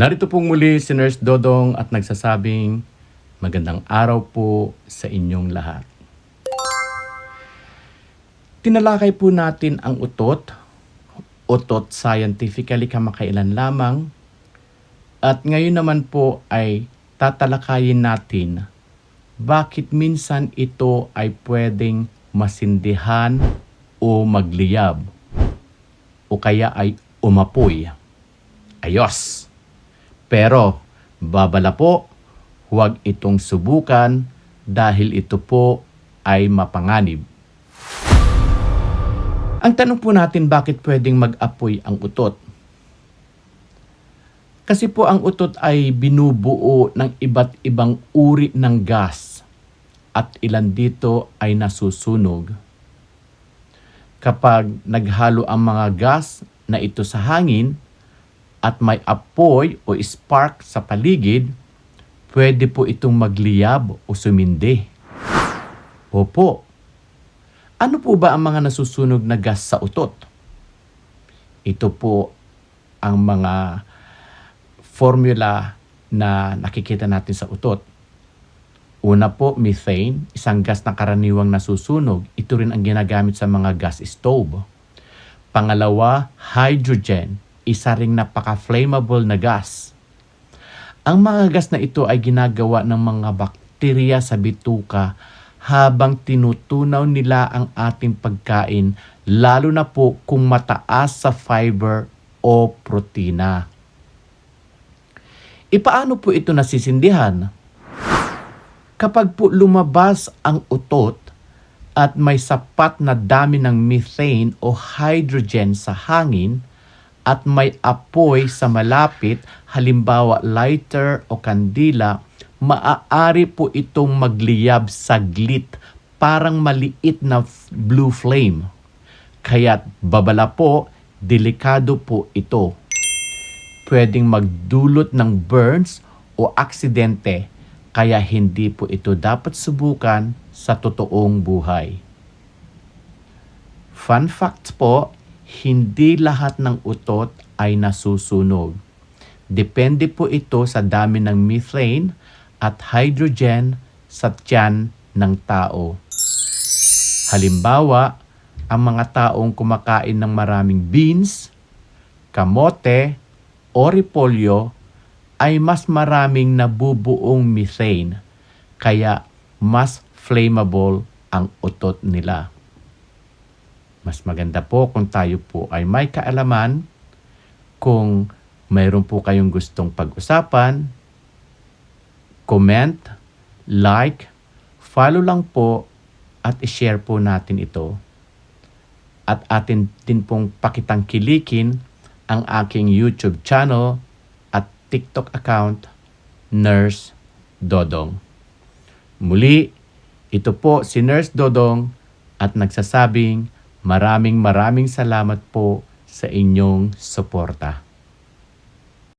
Narito pong muli si Nurse Dodong at nagsasabing magandang araw po sa inyong lahat. Tinalakay po natin ang utot, utot scientifically kamakailan lamang, at ngayon naman po ay tatalakayin natin bakit minsan ito ay pwedeng masindihan o magliyab o kaya ay umapoy. Ayos! Pero, babala po, huwag itong subukan dahil ito po ay mapanganib. Ang tanong po natin bakit pwedeng mag-apoy ang utot? Kasi po ang utot ay binubuo ng iba't ibang uri ng gas at ilan dito ay nasusunog. Kapag naghalo ang mga gas na ito sa hangin, at may apoy o spark sa paligid, pwede po itong magliyab o sumindi. Opo. Ano po ba ang mga nasusunog na gas sa utot? Ito po ang mga formula na nakikita natin sa utot. Una po, methane, isang gas na karaniwang nasusunog. Ito rin ang ginagamit sa mga gas stove. Pangalawa, hydrogen, isa ring napaka-flammable na gas. Ang mga gas na ito ay ginagawa ng mga bakterya sa bituka habang tinutunaw nila ang ating pagkain lalo na po kung mataas sa fiber o protina. Ipaano po ito nasisindihan? Kapag po lumabas ang utot at may sapat na dami ng methane o hydrogen sa hangin, at may apoy sa malapit, halimbawa lighter o kandila, maaari po itong magliyab saglit, parang maliit na blue flame. Kaya't babala po, delikado po ito. Pwedeng magdulot ng burns o aksidente, kaya hindi po ito dapat subukan sa totoong buhay. Fun fact po, hindi lahat ng utot ay nasusunog. Depende po ito sa dami ng methane at hydrogen sa tiyan ng tao. Halimbawa, ang mga taong kumakain ng maraming beans, kamote, o repolyo ay mas maraming nabubuong methane, kaya mas flammable ang utot nila. Mas maganda po kung tayo po ay may kaalaman, kung mayroon po kayong gustong pag-usapan, comment, like, follow lang po at i-share po natin ito. At atin din pong pakitangkilikin ang aking YouTube channel at TikTok account, Nurse Dodong. Muli, ito po si Nurse Dodong at nagsasabing Maraming maraming salamat po sa inyong suporta.